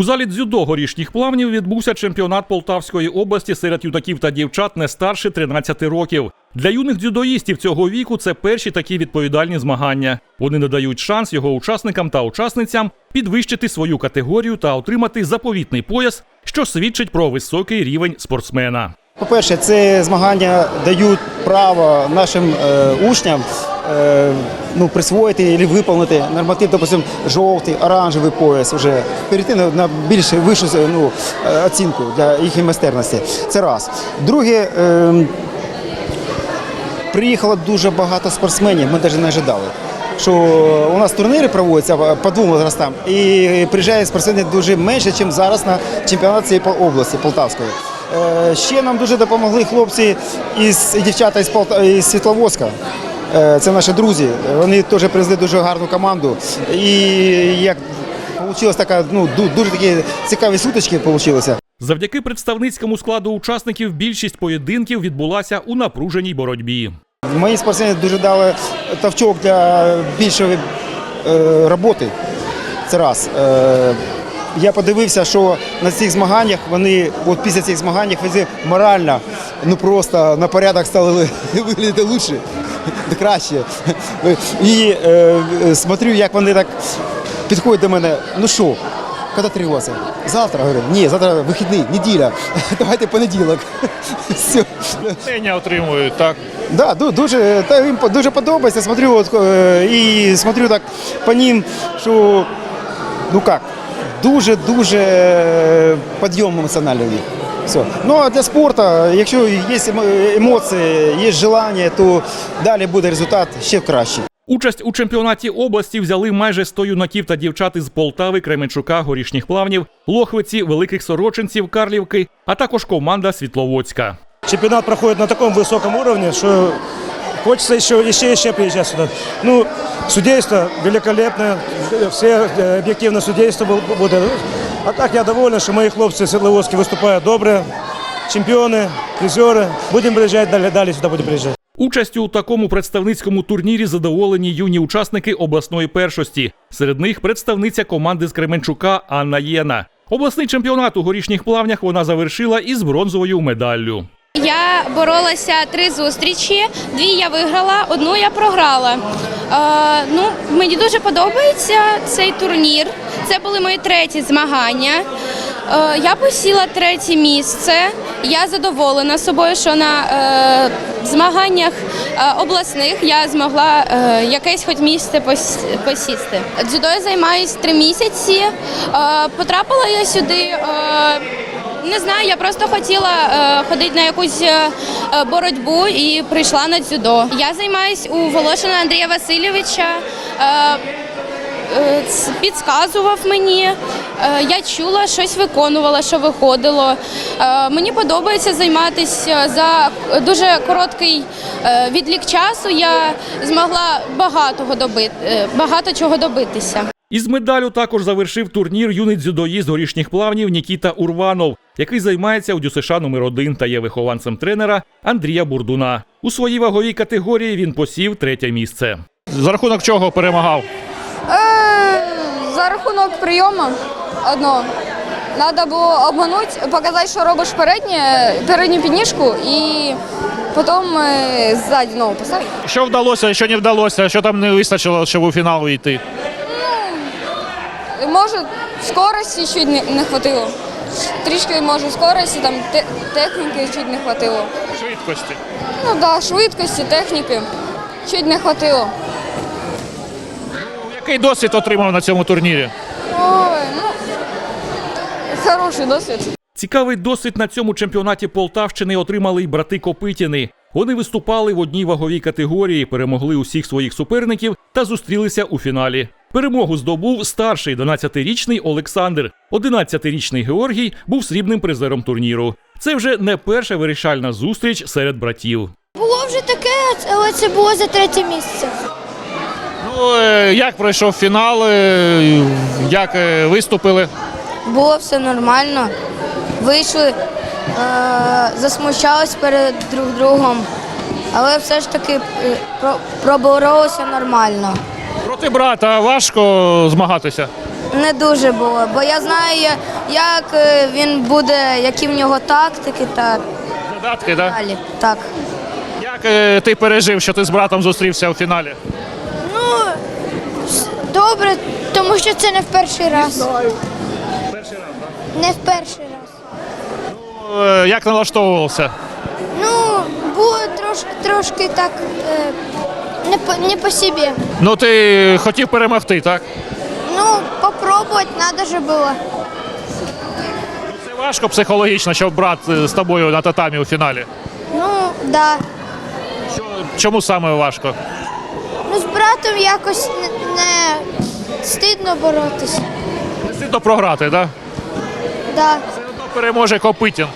У залі дзюдо горішніх плавнів відбувся чемпіонат Полтавської області серед юнаків та дівчат не старше 13 років. Для юних дзюдоїстів цього віку це перші такі відповідальні змагання. Вони надають шанс його учасникам та учасницям підвищити свою категорію та отримати заповітний пояс, що свідчить про високий рівень спортсмена. По-перше, це змагання дають право нашим е, учням е, ну, присвоїти або виконати норматив, допустим, жовтий, оранжевий пояс, вже перейти на, на більш вищу ну, оцінку для їхньої майстерності. Це раз. Друге, е, приїхало дуже багато спортсменів, ми навіть не ожидали. Що у нас турніри проводяться по двом возрастам, і приїжджає спортсменів дуже менше, ніж зараз на чемпіонат цієї області Полтавської. Е, Ще нам дуже допомогли хлопці із і дівчата із Світловодська. Е, Це наші друзі. Вони теж привезли дуже гарну команду. І як вийшла така, ну дуже такі цікаві сутички вийшли. Завдяки представницькому складу учасників більшість поєдинків відбулася у напруженій боротьбі. Мої спортсмени дуже дали тавчок для більшої е, роботи. Це раз. Е, я подивився, що на цих змаганнях вони, от після цих змагань, вони морально, ну просто на порядок стали виглядати лучше, краще. І е, смотрю, як вони так підходять до мене. Ну що, коли тренуватися? Завтра говорю, ні, завтра вихідний, неділя. Давайте понеділок. Все. Отримують, так. Да, ду- дуже, та їм по- дуже подобається. Смотрю, от, е, і смотрю так по ним, що ну як, дуже-дуже е, підйом емоціональний у них. Все. Ну а для спорту, якщо є емо- емоції, є желання, то далі буде результат ще краще. Участь у чемпіонаті області взяли майже 100 юнаків та дівчат із Полтави, Кременчука, Горішніх плавнів, Лохвиці, Великих Сорочинців, Карлівки, а також команда Світловодська. Чемпионат проходит на таком высоком уровне, что хочется еще, еще, еще приезжать сюда. Ну, судейство великолепное, все э, объективно судейство бу- буде. А так я доволен, що мої хлопці Свердловські виступають добре, чемпіони, призери. Будемо приїжджати далі, далі сюди будемо приїжджати. Участю у такому представницькому турнірі задоволені юні учасники обласної першості. Серед них представниця команди з Кременчука Анна Єна. Обласний чемпіонат у горішніх плавнях вона завершила із бронзовою медаллю. Я боролася три зустрічі, дві я виграла, одну я програла. Е, ну, мені дуже подобається цей турнір. Це були мої треті змагання. Е, я посіла третє місце. Я задоволена собою, що на е, змаганнях е, обласних я змогла якесь хоч місце посісти. Дзюдо я займаюся три місяці. Потрапила я сюди. Не знаю, я просто хотіла е, ходити на якусь е, боротьбу і прийшла на дзюдо. Я займаюсь у Волошина Андрія Васильовича. Е, підказував мені. Е, Я чула, щось виконувала, що виходило. Е, Мені подобається займатися за дуже короткий е, відлік часу. Я змогла багатого добити, е, багато чого добитися. Із медалю також завершив турнір юний дзюдоїст горішніх плавнів Нікіта Урванов, який займається у ДЮСШ номер 1 та є вихованцем тренера Андрія Бурдуна. У своїй ваговій категорії він посів третє місце. За рахунок чого перемагав? Прийому одного. Треба було обманути, показати, що робиш переднє, передню підніжку і потім е, ззаді знову поставити. Що вдалося, що не вдалося, що там не вистачило, щоб у фінал вийти? Може, скорості чуть не, не хватило. Трішки може скорості, там те- техніки чуть не хватило. Швидкості. Ну так, да, швидкості, техніки чуть не хватило. Який досвід отримав на цьому турнірі? Хороший досвід. Цікавий досвід на цьому чемпіонаті Полтавщини отримали й брати Копитіни. Вони виступали в одній ваговій категорії, перемогли усіх своїх суперників та зустрілися у фіналі. Перемогу здобув старший 12-річний Олександр. 11-річний Георгій був срібним призером турніру. Це вже не перша вирішальна зустріч серед братів. Було вже таке, але це було за третє місце. Ну, е, як пройшов фінал, е, як е, виступили? Було все нормально. Вийшли, е- засмущались перед друг другом, але все ж таки е, проборолися нормально. Проти брата важко змагатися. не дуже було, бо я знаю, як е, він буде, які в нього тактики та Задатки, так? далі. Так. Як ти пережив, що ти з братом зустрівся у фіналі? Ну, добре, тому що це не в перший раз. Так? Не в перший раз. Е, Як налаштовувався? Ну, було трошки, трошки так е, не, по, не по собі. Ну ти хотів перемогти, так? Ну, попробувати треба же було. Це важко психологічно, щоб брат е, з тобою на татамі у фіналі. Ну, да. Чому саме важко? Ну, з братом якось не, не стидно боротися. Не стидно програти, так? Да. Все одно переможе Копитін.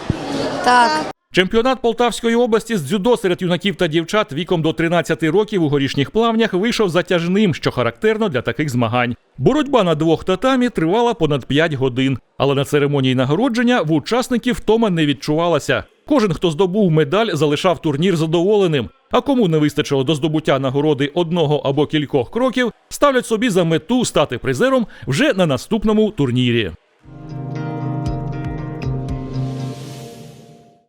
Так. Чемпіонат Полтавської області з дзюдо серед юнаків та дівчат віком до 13 років у горішніх плавнях вийшов затяжним, що характерно для таких змагань. Боротьба на двох татамі тривала понад 5 годин, але на церемонії нагородження в учасників втома не відчувалася. Кожен, хто здобув медаль, залишав турнір задоволеним. А кому не вистачило до здобуття нагороди одного або кількох кроків, ставлять собі за мету стати призером вже на наступному турнірі.